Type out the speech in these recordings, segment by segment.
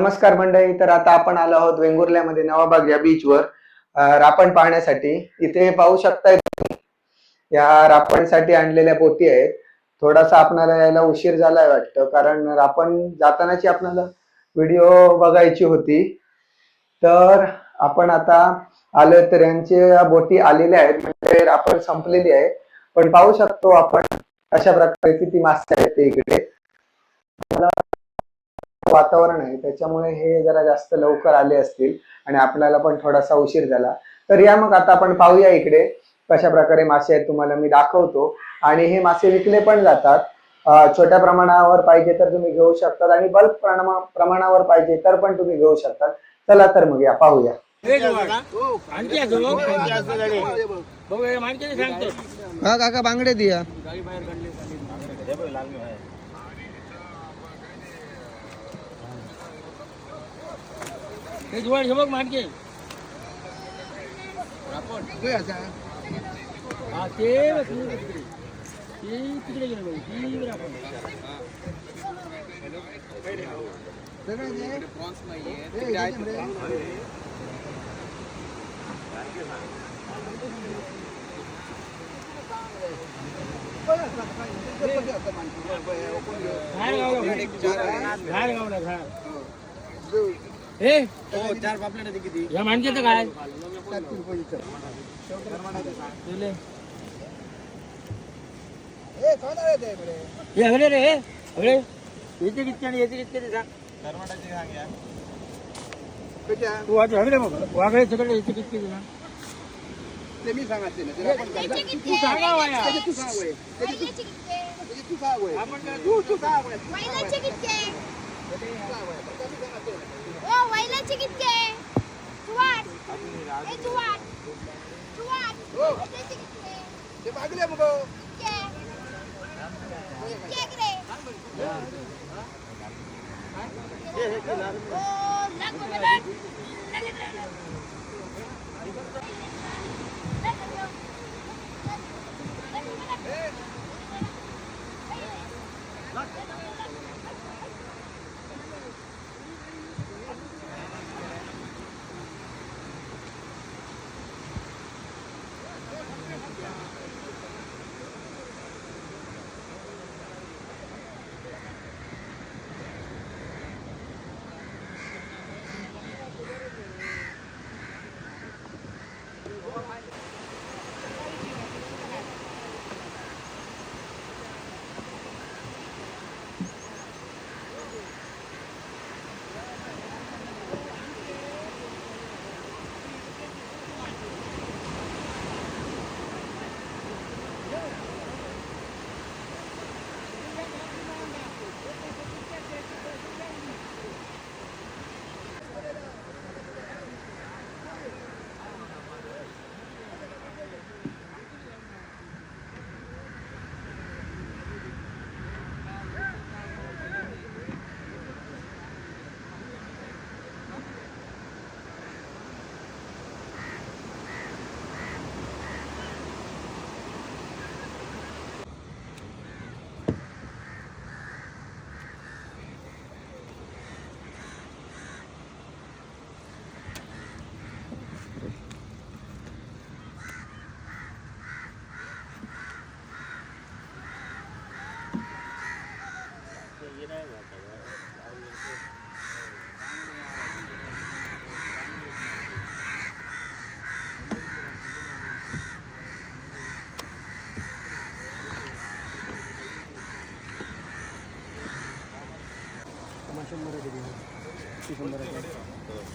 नमस्कार मंडळी तर आता आपण आलो आहोत वेंगुर्ल्यामध्ये नवाबाग या बीचवर रापण पाहण्यासाठी. इथे पाहू शकताय या रापणसाठी आणलेल्या बोटी आहेत. थोडासा आपणाला यायला उशीर झालाय वाटतं कारण रापण जातानाची आपल्याला व्हिडिओ बघायची होती. तर आपण आता आलो तर यांच्या बोटी आलेल्या आहेत. म्हणजे रापण संपलेली आहे. पण पाहू शकतो आपण अशा प्रकारे किती मासे आहेत ते इकडे. वातावरण आहे त्याच्यामुळे हे जरा जास्त लवकर आले असतील आणि आपल्याला पण थोडासा उशीर झाला. तर या मग आता आपण पाहूया इकडे कशा प्रकारे मासे आहेत तुम्हाला मी दाखवतो. आणि हे मासे विकले पण जातात. छोट्या प्रमाणावर पाहिजे तर तुम्ही घेऊ शकतात आणि बल्क प्रमाणावर पाहिजे तर पण तुम्ही घेऊ शकतात. चला तर मग या पाहूया. हा काका बांगडे दिया. मानके हा ते बघ, ते तिकडे. ते तिकडे गेलं बघ, ती बघ आपण. बाहेर गावला, बाहेर. बाहेर गावला, बाहेर. ए, चार पापलेट किती? या काय? दिले. हे रे हे हगले याचे कितके आणि याचे कितके ते सांग. तू आज हगले मग. वागळे सगळे याचे कितके ते सांग ते मी सांगायचे ना त्याला आपण तू सांगा वाया. त्याचे तू सांग वय. त्याचे तू सांग वय. आपण काय- तू तू सांग वय. ओ वैलाचे कितके जुवाट ए जुवाट जुवाट वैलाचे कितके ते मागले मग कितके कितके रे हे हे केला ओ लागो मिनिट Look.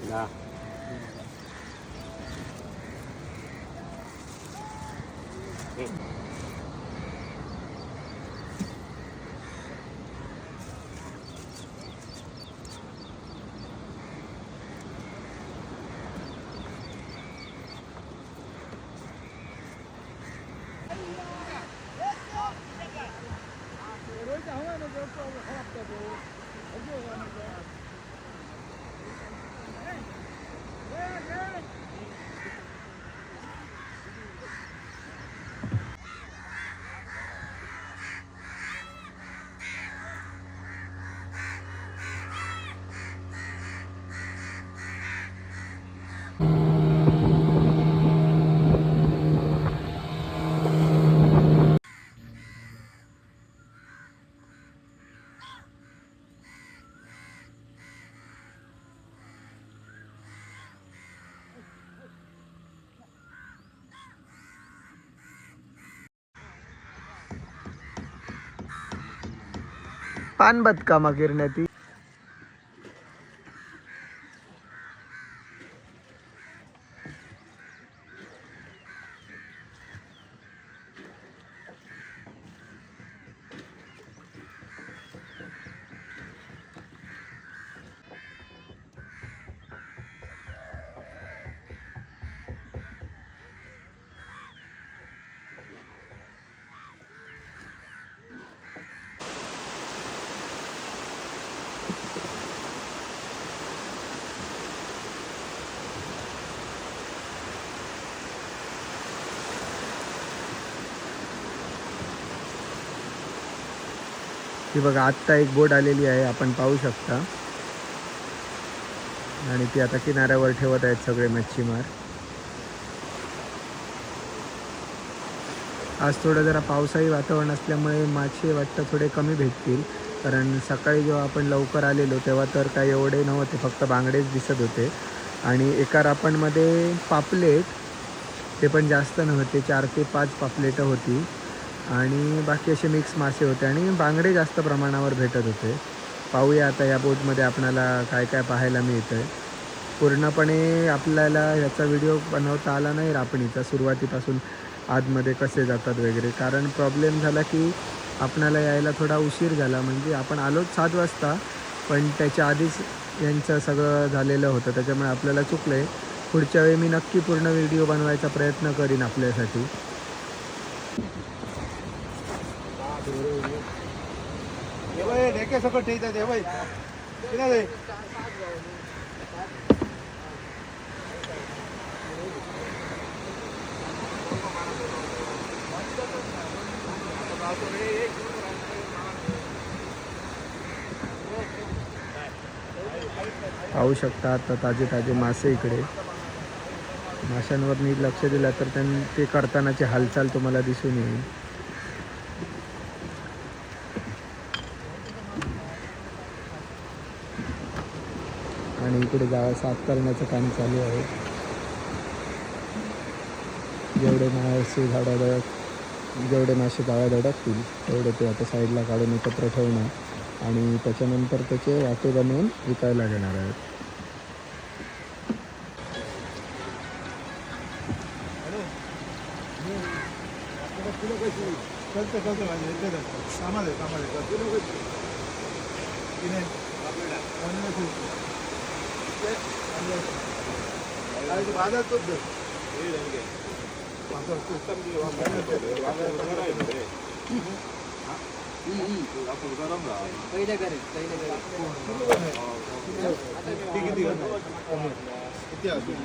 Да. Let's. बघा पानबत बदकामा गिरण्याती. की बघा आत्ता एक बोट आलेली आहे आपण पाहू शकता. आणि ती आता किनाऱ्यावर ठेवत आहेत सगळे मच्छीमार. आज थोडं जरा पावसाळी वातावरण असल्यामुळे मासे वाटतं थोडे कमी भेटतील. कारण सकाळी जेव्हा आपण लवकर आलेलो तेव्हा तर काही एवढे नव्हते फक्त बांगडेच दिसत होते. आणि एका रापणमध्ये पापलेट ते पण जास्त नव्हते चार ते पाच पापलेटं होती. आणि बाकी असे मिक्स मासे होते आणि बांगडे जास्त प्रमाणावर भेटत होते. पाहूया आता या बोटमध्ये आपणाला काय काय पाहायला मिळतं आहे पूर्णपणे आपल्याला याचा व्हिडिओ बनवता आला नाही रापणीचा. सुरुवातीपासून आतमध्ये कसे जातात वगैरे. कारण प्रॉब्लेम झाला की आपणाला यायला थोडा उशीर झाला. म्हणजे आपण आलोच सात वाजता पण त्याच्या आधीच यांचं सगळं झालेलं होतं. त्याच्यामुळे आपल्याला चुकलं आहे पुढच्या वेळी मी नक्की पूर्ण व्हिडिओ बनवायचा प्रयत्न करीन आपल्यासाठी. हे ढेके सकट ठेवतात हे किती पाहू शकता आता ताजे ताजे मासे इकडे. माशांवर नीट लक्ष दिलं तर त्यां ते करतानाची हालचाल तुम्हाला दिसून येईल. आणि इकडे जाळं साफ करण्याचं काम चालू आहे. जेवढे मासे झाडा धडक जेवढे मासे जाळ्या धडकतील तेवढे ते आता साईडला काढून एकत्र ठेवणार आणि त्याच्यानंतर त्याचे वाटे बनवून विकायला घेणार आहेत. चलते चलते माझे इथे जा. कामाला आहे, कामाला आहे. किलो कशी? किने? पन्नास रुपये. ते पन्नास. काय ते बाजार तोच दे. बाजार तोच. पन्नास रुपये. बाजार तोच. किती किती करणार? किती असेल?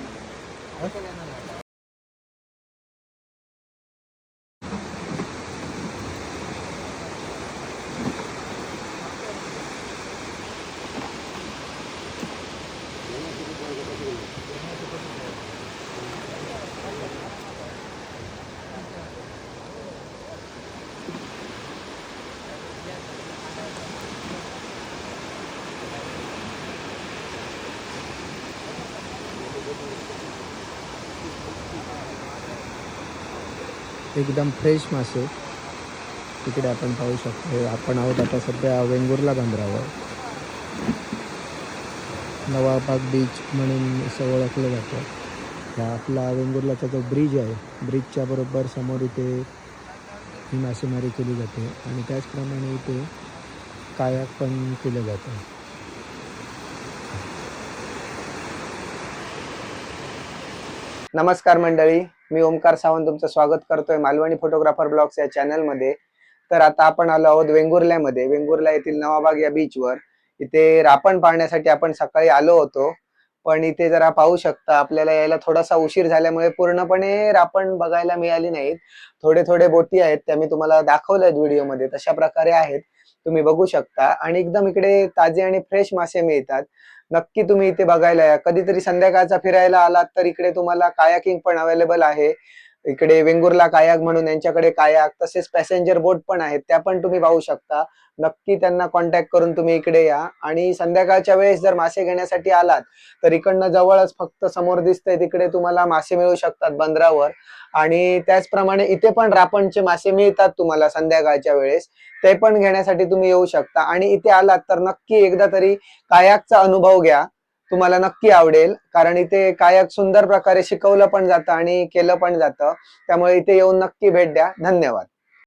एकदम फ्रेश मासे. तिकडे आपण पाहू शकतो. आपण आहोत आता सध्या वेंगुर्ला बंदरावर. नवाबाग बीच म्हणून असं ओळखलं जातं. हा आपला वेंगुर्लाचा जो ब्रिज आहे ब्रिजच्या बरोबर समोर इथे ही मासेमारी केली जाते आणि त्याचप्रमाणे इथे कायाक पण केलं जातं. नमस्कार मंडळी. मी ओमकार सावंत तुमचं स्वागत करतोय मालवणी फोटोग्राफर ब्लॉग्स या चॅनलमध्ये तर आता आपण आलो आहोत वेंगुर्ल्यामध्ये. वेंगुर्ला येथील नवाबाग या बीचवर इथे रापण पाहण्यासाठी आपण सकाळी आलो होतो. पण इथे जरा पाहू शकता आपल्याला यायला थोडासा उशीर झाल्यामुळे पूर्णपणे रापण बघायला मिळाली नाहीत. थोडे थोडे बोटी आहेत त्या मी तुम्हाला दाखवल्यात व्हिडिओमध्ये. तशा प्रकारे आहेत. तुम्ही बघू शकता. आणि एकदम इकडे ताजे आणि फ्रेश मासे मिळतात. नक्की तुम्ही इथे बघायला या. कधीतरी संध्याकाळचा फिरायला आलात तर इकडे तुम्हाला कायाकिंग पण अवेलेबल आहे. इकडे वेंगुर्ला कायाक म्हणून यांच्याकडे कायाक तसेच पॅसेंजर बोट पण आहेत त्या पण तुम्ही पाहू शकता. नक्की त्यांना कॉन्टॅक्ट करून तुम्ही इकडे या. आणि संध्याकाळच्या वेळेस जर मासे घेण्यासाठी आलात तर इकडनं जवळच फक्त समोर दिसतंय तिकडे तुम्हाला मासे मिळू शकतात बंदरावर. आणि त्याचप्रमाणे इथे पण रापणचे मासे मिळतात तुम्हाला संध्याकाळच्या वेळेस. ते पण घेण्यासाठी तुम्ही येऊ शकता. आणि इथे आलात तर नक्की एकदा तरी कायाकचा अनुभव घ्या. तुम्हाला नक्की आवडेल. कारण इथे काय सुंदर प्रकारे शिकवलं पण जातं आणि केलं पण जातं. त्यामुळे इथे येऊन नक्की भेट द्या. धन्यवाद.